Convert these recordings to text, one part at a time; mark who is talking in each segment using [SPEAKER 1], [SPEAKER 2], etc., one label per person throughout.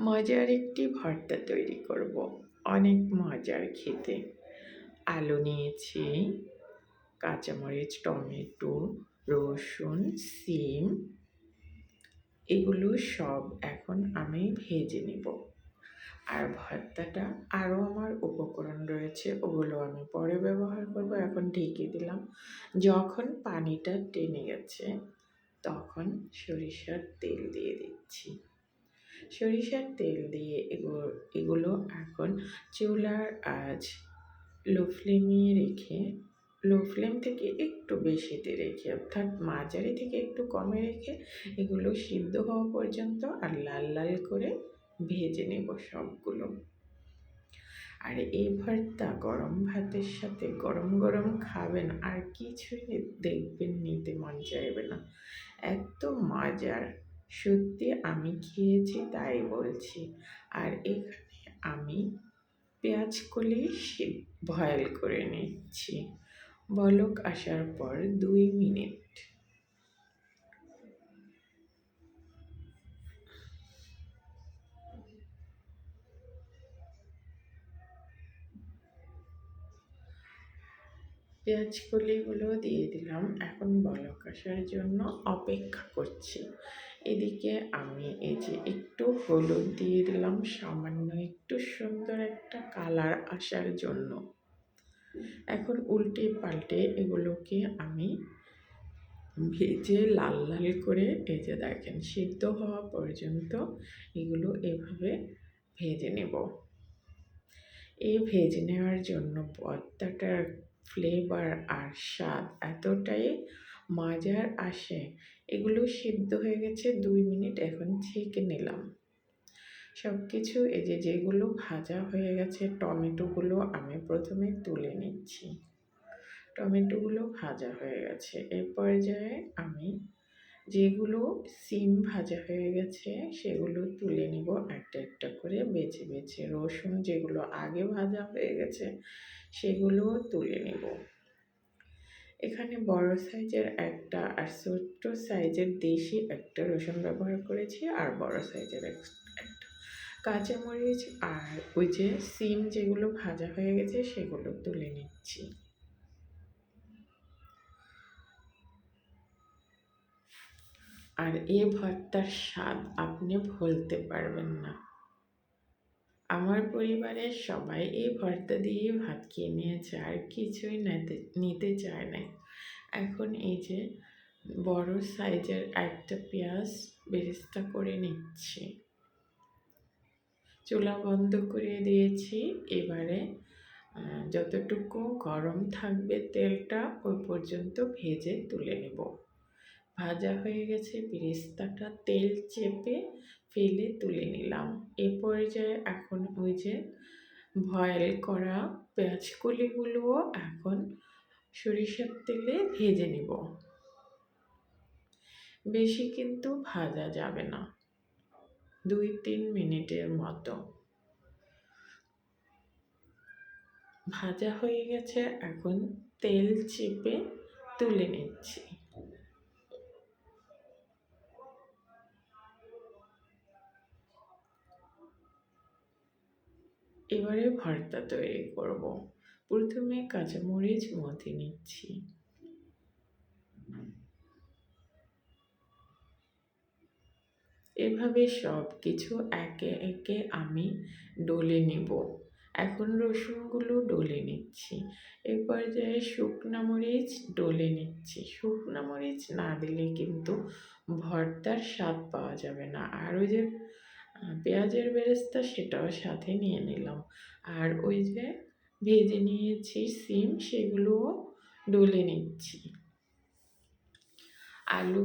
[SPEAKER 1] মজার একটি ভর্তা তৈরি করব। অনেক মজার খেতে। আলু নিয়েছি, কাঁচামরিচ, টমেটো, রসুন, সিম, এগুলো সব এখন আমি ভেজে নেব। আর ভর্তাটা আরও আমার উপকরণ রয়েছে, ওগুলো আমি পরে ব্যবহার করব, এখন ঢেকে দিলাম। যখন পানিটা টেনে গেছে, তখন সরিষার তেল দিয়ে দিচ্ছি। সরিষার তেল দিয়ে এগুলো এখন চুলার আজ লো ফ্লেমে রেখে লো ফ্লেম থেকে একটু বেশিতে রেখে, অর্থাৎ মাঝারি থেকে একটু কমে রেখে এগুলো সিদ্ধ হওয়া পর্যন্ত আর লাল লাল করে ভেজে নেব সবগুলো। আর এই ভর্তা গরম ভাতের সাথে গরম গরম খাবেন, আর কিছুই দেখবেন নিতে মন চাইবে না। এত মজার সত্যি আমি খেয়েছি, তাই বলছি। আর এখানে আমি পেঁয়াজ কলি বয়েল করে নিচ্ছি। বলক আসার পর দুই মিনিট। পেঁয়াজ কলিগুলো দিয়ে দিলাম। এখন বলক আসার জন্য অপেক্ষা করছি। এদিকে আমি এই যে একটু হলুদ দিয়ে দিলাম, সামান্য একটু সুন্দর একটা কালার আসার জন্য। এখন উল্টে পাল্টে এগুলোকে আমি ভেজে লাল লাল করে এই যে দেখেন সিদ্ধ হওয়া পর্যন্ত এগুলো এভাবে ভেজে নেব। এই ভেজে নেওয়ার জন্য ভর্তাটার ফ্লেভার আর স্বাদ এতটাই মজার আসে এগুলো সিদ্ধ হয়ে গেছে দুই মিনিট এখন ছেঁকে নিলাম। সব কিছু এই যে যেগুলো ভাজা হয়ে গেছে টমেটোগুলো আমি প্রথমে তুলে নিচ্ছি। টমেটোগুলো ভাজা হয়ে গেছে। এর পর্যায়ে আমি যেগুলো সিম ভাজা হয়ে গেছে সেগুলো তুলে নিব একটা একটা করে বেছে বেছে। রসুন যেগুলো আগে ভাজা হয়ে গেছে সেগুলোও তুলে নেব। এখানে বড় সাইজের একটা আর ছোট্ট সাইজের দেশি একটা রসুন ব্যবহার করেছি, আর বড় সাইজের একটা কাঁচামরিচ আর ওই যে সিম যেগুলো ভাজা হয়ে গেছে সেগুলো তুলে নিচ্ছি। আর এ ভর্তার স্বাদ আপনি ভুলতে পারবেন না। আমার পরিবারের সবাই এই ভর্তা দিয়ে ভাত খেয়ে নিয়েছে, আর কিছুই নিতে নিতে চায় না এখন এই যে বড় সাইজের একটা পেঁয়াজ বেরেস্তা করে নিচ্ছি। চুলা বন্ধ করে দিয়েছি, এবারে যতটুকু গরম থাকবে তেলটা ওই পর্যন্ত ভেজে তুলে নেব। ভাজা হয়ে গেছে, বেরেস্তাটা তেল চেপে ফেলে তুলে নিলাম। এ পর্যায়ে এখন ওই যে ভয়েল করা পেঁয়াজ কলিগুলোও এখন সরিষার তেলে ভেজে নিব। বেশি কিন্তু ভাজা যাবে না। দুই তিন মিনিটের মতো। ভাজা হয়ে গেছে, এখন তেল চেপে তুলে নিচ্ছি। এবারে ভর্তা তৈরি করব। প্রথমে কাঁচামরিচ মথে নিচ্ছি। এভাবে সব কিছু একে একে আমি ডলে নেব। এখন রসুনগুলো ডলে নিচ্ছি। এ পর্যায়ে শুকনা মরিচ ডলে নিচ্ছি। শুকনা মরিচ না দিলে কিন্তু ভর্তার স্বাদ পাওয়া যাবে না। আর ওই যে পেঁয়াজের বেরেস্তা সেটাও সাথে নিয়ে নিলাম। আর ওই যে ভেজে নিয়েছি সিম, সেগুলোও ডলে নিচ্ছি। আলু,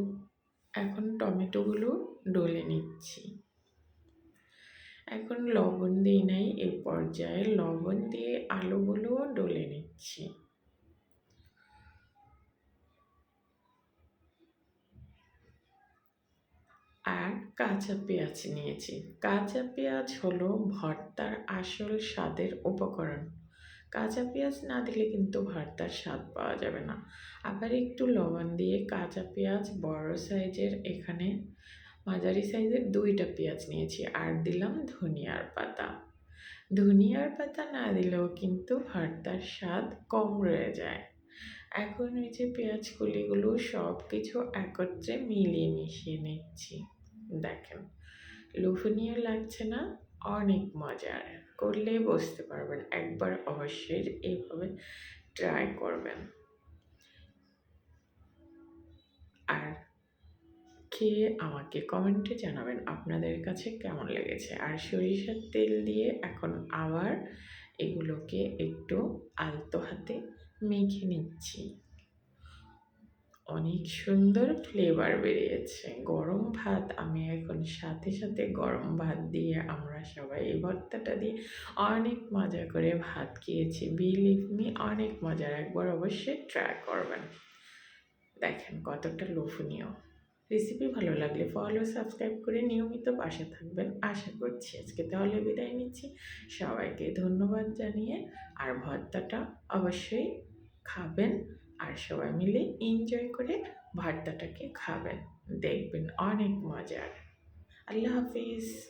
[SPEAKER 1] এখন টমেটোগুলো ডলে নিচ্ছি। এখন লবণ দিই নাই, এ পর্যায়ে লবণ দিয়ে আলুগুলোও ডলে নিচ্ছি। আর কাঁচা পেঁয়াজ নিয়েছি। কাঁচা পেঁয়াজ হলো ভর্তার আসল স্বাদের উপকরণ। কাঁচা পেঁয়াজ না দিলে কিন্তু ভর্তার স্বাদ পাওয়া যাবে না। আবার একটু লবণ দিয়ে কাঁচা পেঁয়াজ বড় সাইজের এখানে, মাঝারি সাইজের দুইটা পেঁয়াজ নিয়েছি আর দিলাম ধনিয়ার পাতা। ধনিয়ার পাতা না দিলেও কিন্তু ভর্তার স্বাদ কম রয়ে যায়। এখন ওই যে পেঁয়াজ কুলিগুলো সব কিছু একত্রে মিলিয়ে মিশিয়ে নিচ্ছি। দেখেন, লোভনীয় লাগছে না, অনেক মজার। করলে বুঝতে পারবেন, একবার অবশ্যই এইভাবে ট্রাই করবেন। আর খেয়ে আমাকে কমেন্টে জানাবেন, আপনাদের কাছে কেমন লেগেছে? আর সরিষার তেল দিয়ে এখন আবার এগুলোকে একটু আলতো হাতে মেখে নিচ্ছি। অনেক সুন্দর ফ্লেভার বেরিয়েছে। গরম ভাত, আমি এখন সাথে সাথে গরম ভাত দিয়ে আমরা সবাই এই ভর্তাটা দিয়ে অনেক মজা করে ভাত খেয়েছি। বিলিভ মি অনেক মজার। একবার অবশ্যই ট্রাই করবেন। দেখেন কতটা লোভনীয়। রেসিপি ভালো লাগলে ফলো সাবস্ক্রাইব করে নিয়মিত পাশে থাকবেন। আশা করছি আজকে তাহলে বিদায় নিচ্ছি। সবাইকে ধন্যবাদ জানিয়ে আর ভর্তাটা অবশ্যই খাবেন। আর সবাই মিলে এনজয় করে ভর্তাটাকে খাবেন। দেখবেন অনেক মজার। আল্লাহ হাফিজ।